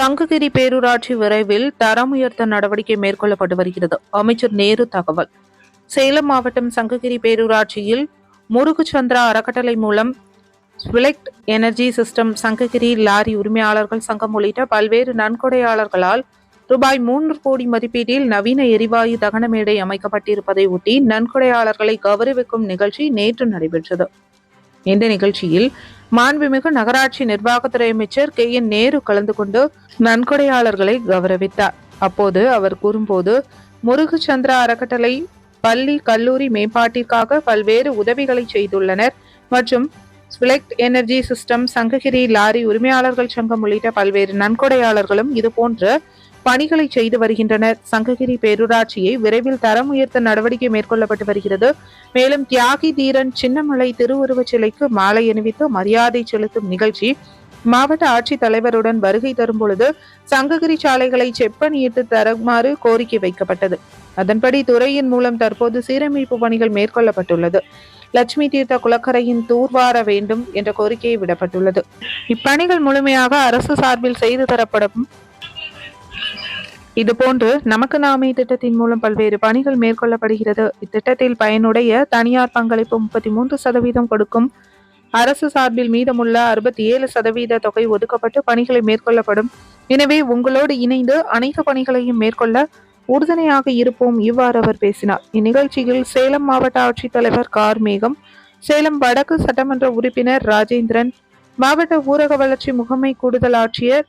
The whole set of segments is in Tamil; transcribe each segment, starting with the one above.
சங்ககிரி பேரூராட்சி விரைவில் தரம் உயர்த்த நடவடிக்கை மேற்கொள்ளப்பட்டு வருகிறது. அமைச்சர் நேரு தகவல். சேலம் மாவட்டம் சங்ககிரி பேரூராட்சியில் முருகுச்சந்திரா அறக்கட்டளை மூலம் Svelect energy system Sankagiri lorry உரிமையாளர்கள் சங்கம் உள்ளிட்ட பல்வேறு நன்கொடையாளர்களால் ரூபாய் மூன்று கோடி மதிப்பீட்டில் நவீன எரிவாயு தகன மேடை அமைக்கப்பட்டிருப்பதை ஒட்டி நன்கொடையாளர்களை கௌரவிக்கும் நிகழ்ச்சி நேற்று நடைபெற்றது. இந்த நிகழ்ச்சியில் மாண்புமிகு நகராட்சி நிர்வாகத்துறை அமைச்சர் கே என் நேரு கலந்து கொண்டு நன்கொடையாளர்களை கௌரவித்தார். அப்போது அவர் கூறும்போது முருகுச்சந்திரா அறக்கட்டளை பள்ளி கல்லூரி மேம்பாட்டிற்காக பல்வேறு உதவிகளை செய்துள்ளனர் மற்றும் Svelect energy system Sankagiri lorry உரிமையாளர்கள் சங்கம் உள்ளிட்ட பல்வேறு நன்கொடையாளர்களும் இதுபோன்ற பணிகளை செய்து வருகின்றனர். சங்ககிரி பேரூராட்சியை விரைவில் தரம் உயர்த்த நடவடிக்கை மேற்கொள்ளப்பட்டு வருகிறது. மேலும் தியாகி தீரன் சின்னமலை திருவுருவச் சிலைக்கு மாலை அணிவித்து மரியாதை செலுத்தும் நிகழ்ச்சி மாவட்ட ஆட்சித் தலைவருடன் வருகை தரும் பொழுது சங்ககிரி சாலைகளை செப்பனிட்டு தருமாறு கோரிக்கை வைக்கப்பட்டது. அதன்படி துறையின் மூலம் தற்போது சீரமைப்பு பணிகள் மேற்கொள்ளப்பட்டுள்ளது. லட்சுமி தீர்த்த குளக்கரையின் தூர்வார வேண்டும் என்ற கோரிக்கை விடப்பட்டுள்ளது. இப்பணிகள் முழுமையாக அரசு சார்பில் செய்து தரப்படும் இதுபோன்று நமக்கு நாமே திட்டத்தின் மூலம் பல்வேறு பணிகள் மேற்கொள்ளப்படுகிறது. இத்திட்டத்தில் பயனுடைய தனியார் பங்களிப்பு முப்பத்தி மூன்று சதவீதம் கொடுக்கும். அரசு சார்பில் மீதமுள்ள அறுபத்தி ஏழு சதவீத தொகை ஒதுக்கப்பட்டு பணிகளை மேற்கொள்ளப்படும். எனவே உங்களோடு இணைந்து அனைத்து பணிகளையும் மேற்கொள்ள உறுதுணையாக இருப்போம் இவ்வாறு அவர் பேசினார். இந்நிகழ்ச்சியில் சேலம் மாவட்ட ஆட்சித்தலைவர் கார்மேகம் சேலம் வடக்கு சட்டமன்ற உறுப்பினர் ராஜேந்திரன் மாவட்ட ஊரக வளர்ச்சி முகமை கூடுதல் ஆட்சியர்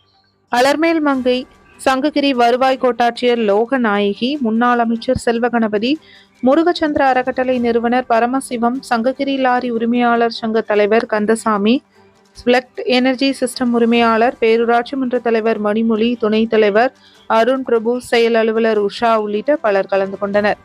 அலர்மேல் மங்கை சங்ககிரி வருவாய் கோட்டாட்சியர் லோகநாயகி முன்னாள் அமைச்சர் செல்வகணபதி முருகச்சந்திர அறக்கட்டளை நிறுவனர் பரமசிவம் சங்ககிரி லாரி உரிமையாளர் சங்க தலைவர் கந்தசாமி ஸ்லெக்ட் எனர்ஜி சிஸ்டம் உரிமையாளர் பேரூராட்சி மன்ற தலைவர் மணிமொழி துணைத் தலைவர் அருண் பிரபு செயல் அலுவலர் உஷா உள்ளிட்ட பலர் கலந்து கொண்டனர்.